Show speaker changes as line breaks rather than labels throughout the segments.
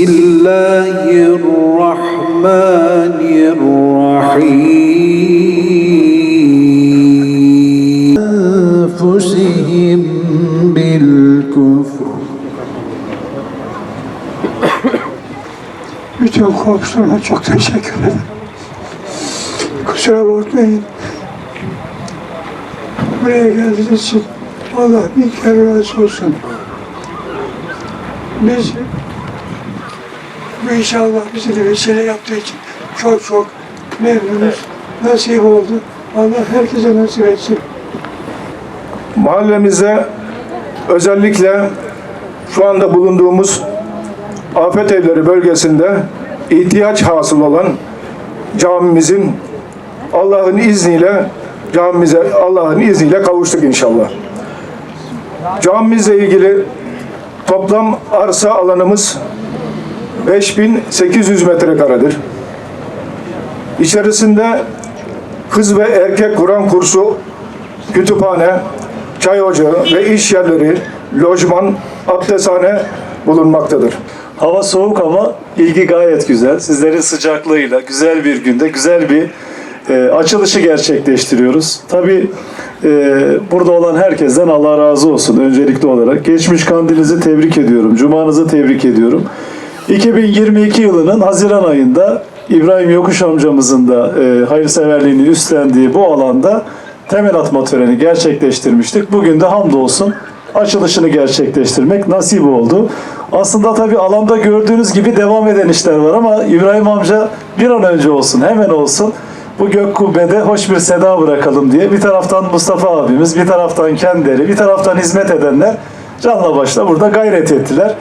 الله الرحمن الرحيم أنفسهم بالكفر
Bütün komşularıma çok teşekkür ederim. Kusura bakmayın. Buraya geldiğiniz için Allah bir kere razı olsun. Biz bu inşallah bize de vesile yaptığı için çok çok memnunuz. Nasip oldu. Allah herkese nasip etsin.
Mahallemize özellikle şu anda bulunduğumuz afet evleri bölgesinde ihtiyaç hasıl olan camimizin Allah'ın izniyle camimize Allah'ın izniyle kavuştuk inşallah. Camimizle ilgili toplam arsa alanımız 5800 metrekaredir. İçerisinde kız ve erkek Kur'an kursu, kütüphane, çay ocağı ve iş yerleri, lojman, abdesthane bulunmaktadır.
Hava soğuk ama ilgi gayet güzel. Sizlerin sıcaklığıyla güzel bir günde güzel bir e, açılışı gerçekleştiriyoruz. Tabii e, burada olan herkesten Allah razı olsun öncelikli olarak. Geçmiş kandilinizi tebrik ediyorum. Cumanızı tebrik ediyorum. 2022 yılının Haziran ayında İbrahim Yokuş amcamızın da e, hayırseverliğini üstlendiği bu alanda temel atma töreni gerçekleştirmiştik. Bugün de hamdolsun açılışını gerçekleştirmek nasip oldu. Aslında tabii alanda gördüğünüz gibi devam eden işler var ama İbrahim amca bir an önce olsun, hemen olsun. Bu gök kubbede hoş bir seda bırakalım diye bir taraftan Mustafa abimiz, bir taraftan kendileri, bir taraftan hizmet edenler canla başla burada gayret ettiler.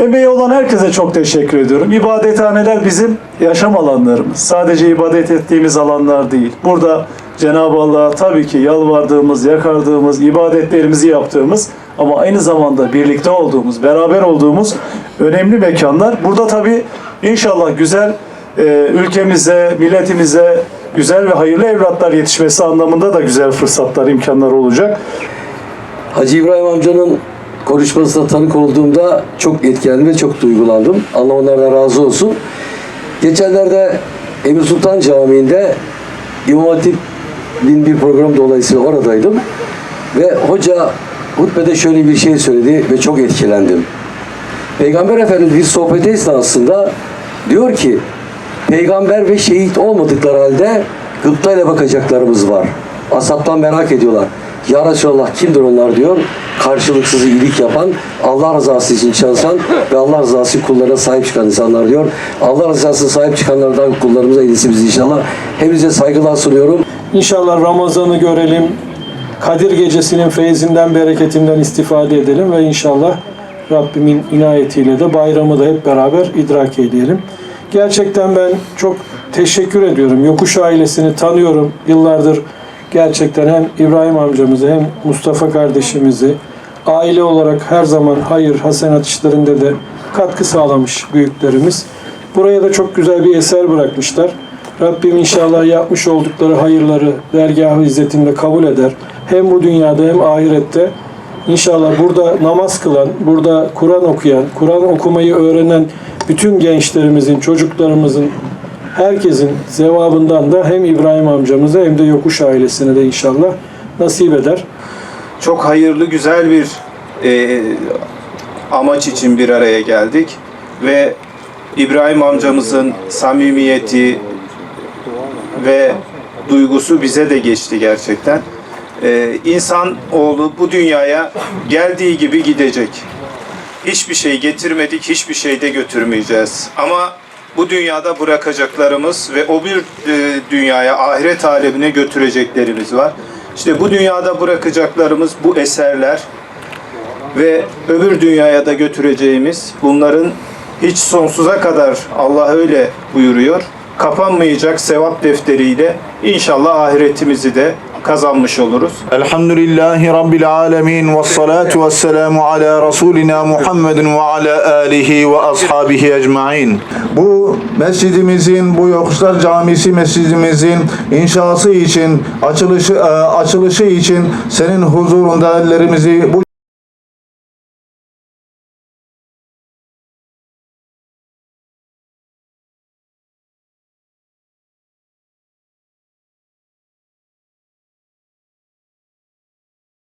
Emeği olan herkese çok teşekkür ediyorum. İbadethaneler bizim yaşam alanlarımız. Sadece ibadet ettiğimiz alanlar değil. Burada Cenab-ı Allah'a tabii ki yalvardığımız, yakardığımız, ibadetlerimizi yaptığımız ama aynı zamanda birlikte olduğumuz, beraber olduğumuz önemli mekanlar. Burada tabii inşallah güzel e, ülkemize, milletimize güzel ve hayırlı evlatlar yetişmesi anlamında da güzel fırsatlar, imkanlar olacak.
Hacı İbrahim amcanın konuşmasına tanık olduğumda çok etkilendim ve çok duygulandım. Allah onlardan razı olsun. Geçenlerde Emir Sultan Camii'nde İmam Hatip'in bir program dolayısıyla oradaydım. Ve hoca hutbede şöyle bir şey söyledi ve çok etkilendim. Peygamber Efendimiz bir sohbet esnasında diyor ki peygamber ve şehit olmadıkları halde gıptayla bakacaklarımız var. Asaptan merak ediyorlar. Ya Resulallah kimdir onlar diyor. Karşılıksız iyilik yapan, Allah rızası için çalışan ve Allah rızası için kullarına sahip çıkan insanlar diyor. Allah rızasına sahip çıkanlardan kullarımıza iyisi biz inşallah. Hepinize saygılar sunuyorum.
İnşallah Ramazan'ı görelim. Kadir gecesinin feyzinden, bereketinden istifade edelim ve inşallah Rabbimin inayetiyle de bayramı da hep beraber idrak edelim. Gerçekten ben çok teşekkür ediyorum. Yokuş ailesini tanıyorum. Yıllardır gerçekten hem İbrahim amcamızı hem Mustafa kardeşimizi aile olarak her zaman hayır, hasenat işlerinde de katkı sağlamış büyüklerimiz. Buraya da çok güzel bir eser bırakmışlar. Rabbim inşallah yapmış oldukları hayırları dergah-ı izzetinde kabul eder. Hem bu dünyada hem ahirette. İnşallah burada namaz kılan, burada Kur'an okuyan, Kur'an okumayı öğrenen bütün gençlerimizin, çocuklarımızın, herkesin sevabından da hem İbrahim amcamıza hem de Yokuş ailesine de inşallah nasip eder.
çok hayırlı, güzel bir e, amaç için bir araya geldik ve İbrahim amcamızın samimiyeti ve duygusu bize de geçti gerçekten. E, insan oğlu bu dünyaya geldiği gibi gidecek. Hiçbir şey getirmedik, hiçbir şey de götürmeyeceğiz. Ama bu dünyada bırakacaklarımız ve o bir e, dünyaya, ahiret alemine götüreceklerimiz var. İşte bu dünyada bırakacaklarımız bu eserler ve öbür dünyaya da götüreceğimiz bunların hiç sonsuza kadar Allah öyle buyuruyor. Kapanmayacak sevap defteriyle inşallah ahiretimizi de kazanmış oluruz.
Elhamdülillahi Rabbil alemin ve salatu ve selamu ala Resulina Muhammedin ve ala alihi ve ashabihi ecmain. Bu mescidimizin, bu Yokuşlar Camisi mescidimizin inşası için, açılışı, e, açılışı için senin huzurunda ellerimizi bu